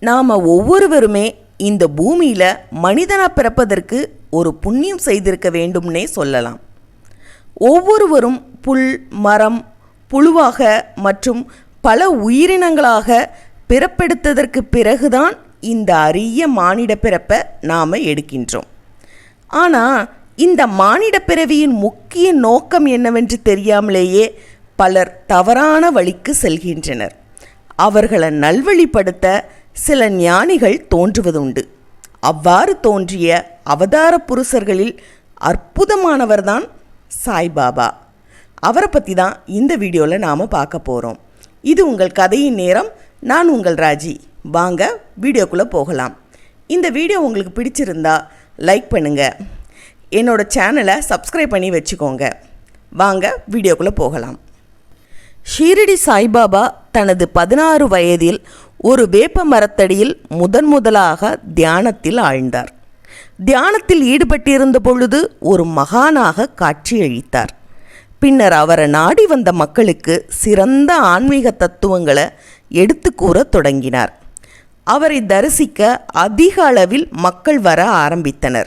நாம் ஒவ்வொருவருமே இந்த பூமியில் மனிதனாக பிறப்பதற்கு ஒரு புண்ணியம் செய்திருக்க வேண்டும்னே சொல்லலாம். ஒவ்வொருவரும் புல் மரம் புழுவாக மற்றும் பல உயிரினங்களாக பிறப்பெடுத்ததற்கு பிறகுதான் இந்த அரிய மானிட பிறப்பை நாம் எடுக்கின்றோம். ஆனால் இந்த மானிட பிறவியின் முக்கிய நோக்கம் என்னவென்று தெரியாமலேயே பலர் தவறான வழிக்கு செல்கின்றனர். அவர்களை நல்வழிப்படுத்த சில ஞானிகள் தோன்றுவதுண்டு. அவ்வாறு தோன்றிய அவதார புருஷர்களில் அற்புதமானவர்தான் சாய்பாபா. அவரை பற்றி தான் இந்த வீடியோவில் நாம் பார்க்க போகிறோம் இது உங்கள் கதையின் நேரம். நான் உங்கள் ராஜி. வாங்க வீடியோக்குள்ளே போகலாம். இந்த வீடியோ உங்களுக்கு பிடிச்சிருந்தா லைக் பண்ணுங்கள் என்னோட சேனலை சப்ஸ்கிரைப் பண்ணி வச்சுக்கோங்க. வாங்க வீடியோக்குள்ளே போகலாம். ஷீரடி சாய்பாபா தனது பதினாறு வயதில் ஒரு வேப்ப மரத்தடியில் முதன் முதலாக தியானத்தில் ஆழ்ந்தார். தியானத்தில் ஈடுபட்டிருந்த பொழுது ஒரு மகானாக காட்சியளித்தார். பின்னர் அவரை நாடி வந்த மக்களுக்கு சிறந்த ஆன்மீக தத்துவங்களை எடுத்து கூற தொடங்கினார். அவரை தரிசிக்க அதிக அளவில் மக்கள் வர ஆரம்பித்தனர்.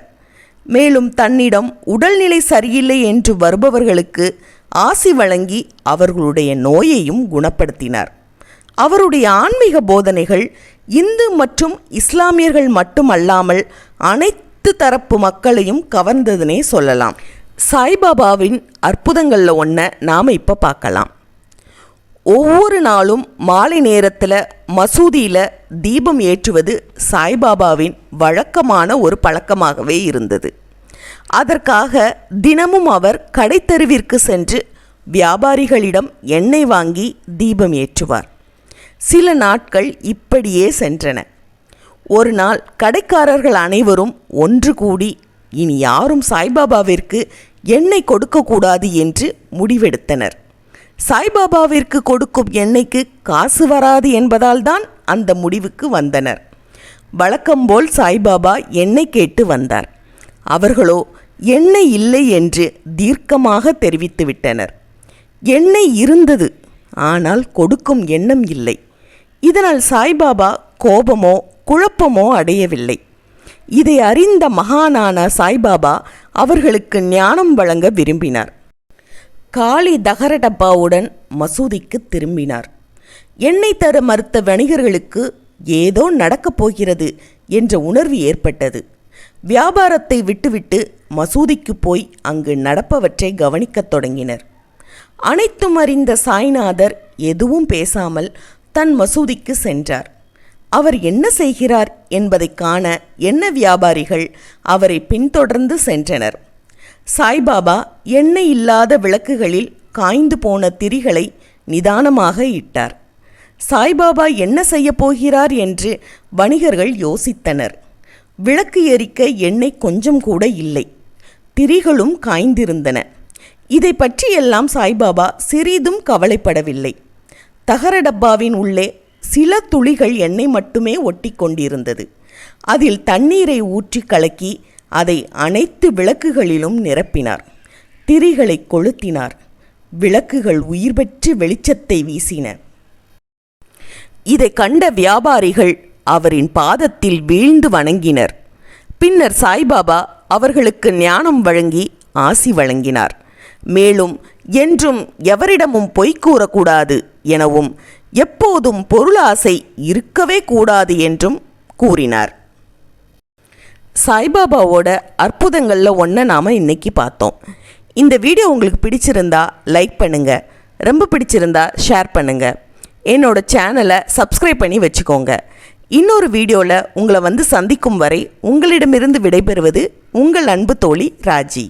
மேலும் தன்னிடம் உடல்நிலை சரியில்லை என்று வருபவர்களுக்கு ஆசி வழங்கி அவர்களுடைய நோயையும் குணப்படுத்தினார். அவருடைய ஆன்மீக போதனைகள் இந்து மற்றும் இஸ்லாமியர்கள் மட்டுமல்லாமல் அனைத்து தரப்பு மக்களையும் கவர்ந்ததுனே சொல்லலாம். சாய்பாபாவின் அற்புதங்களில் ஒன்றை நாம் இப்போ பார்க்கலாம். ஒவ்வொரு நாளும் மாலை நேரத்தில் மசூதியில் தீபம் ஏற்றுவது சாய்பாபாவின் வழக்கமான ஒரு பழக்கமாகவே இருந்தது. அதற்காக தினமும் அவர் கடைத்தெருவிற்கு சென்று வியாபாரிகளிடம் எண்ணெய் வாங்கி தீபம் ஏற்றுவார். சில நாட்கள் இப்படியே சென்றன. ஒரு நாள் கடைக்காரர்கள் அனைவரும் ஒன்று கூடி இனி யாரும் சாய்பாபாவிற்கு எண்ணெய் கொடுக்கக்கூடாது என்று முடிவெடுத்தனர். சாய்பாபாவிற்கு கொடுக்கும் எண்ணெய்க்கு காசு வராது என்பதால் தான் அந்த முடிவுக்கு வந்தனர். வழக்கம்போல் சாய்பாபா எண்ணெய் கேட்டு வந்தார். அவர்களோ எண்ணெய் இல்லை என்று தீர்க்கமாக தெரிவித்துவிட்டனர். எண்ணெய் இருந்தது ஆனால் கொடுக்கும் எண்ணம் இல்லை. இதனால் சாய்பாபா கோபமோ குழப்பமோ அடையவில்லை. இதை அறிந்த மகானான சாய்பாபா அவர்களுக்கு ஞானம் வழங்க விரும்பினார். காளி தகர டப்பாவுடன் மசூதிக்கு திரும்பினார். எண்ணெய் தர மறுத்த வணிகர்களுக்கு ஏதோ நடக்கப் போகிறது என்ற உணர்வு ஏற்பட்டது. வியாபாரத்தை விட்டுவிட்டு மசூதிக்கு போய் அங்கு நடப்பவற்றை கவனிக்கத் தொடங்கினர். அனைத்தும் அறிந்த சாய்நாதர் எதுவும் பேசாமல் தன் மசூதிக்கு சென்றார். அவர் என்ன செய்கிறார் என்பதைக் காண எண்ணெய் வியாபாரிகள் அவரை பின்தொடர்ந்து சென்றனர். சாய்பாபா எண்ணெய் இல்லாத விளக்குகளில் காய்ந்து போன திரிகளை நிதானமாக இட்டார். சாய்பாபா என்ன செய்யப் போகிறார் என்று வணிகர்கள் யோசித்தனர். விளக்கு எரிக்க எண்ணெய் கொஞ்சம் கூட இல்லை. திரிகளும் காய்ந்திருந்தன. இதை பற்றியெல்லாம் சாய்பாபா சிறிதும் கவலைப்படவில்லை. தகர டப்பாவின் உள்ளே சில துளிகள் எண்ணெய் மட்டுமே ஒட்டி கொண்டிருந்தது. அதில் தண்ணீரை ஊற்றி கலக்கி அதை அனைத்து விளக்குகளிலும் நிரப்பினார். திரிகளை கொளுத்தினார். விளக்குகள் உயிர் பெற்று வெளிச்சத்தை வீசின. இதை கண்ட வியாபாரிகள் அவரின் பாதத்தில் வீழ்ந்து வணங்கினர். பின்னர் சாய்பாபா அவர்களுக்கு ஞானம் வழங்கி ஆசி வழங்கினார். மேலும் என்றும் எவரிடமும் பொய் கூறக்கூடாது எனவும் எப்போதும் பொருளாசை இருக்கவே கூடாது என்றும் கூறினார். சாய்பாபாவோட அற்புதங்களில் ஒன்றை நாம் இன்னைக்கு பார்த்தோம். இந்த வீடியோ உங்களுக்கு பிடிச்சிருந்தா லைக் பண்ணுங்கள் ரொம்ப பிடிச்சிருந்தா ஷேர் பண்ணுங்கள் என்னோட சேனலை சப்ஸ்கிரைப் பண்ணி வச்சுக்கோங்க. இன்னொரு வீடியோவில் உங்களை வந்து சந்திக்கும் வரை உங்களிடமிருந்து விடைபெறுவது உங்கள் அன்பு தோழி ராஜி.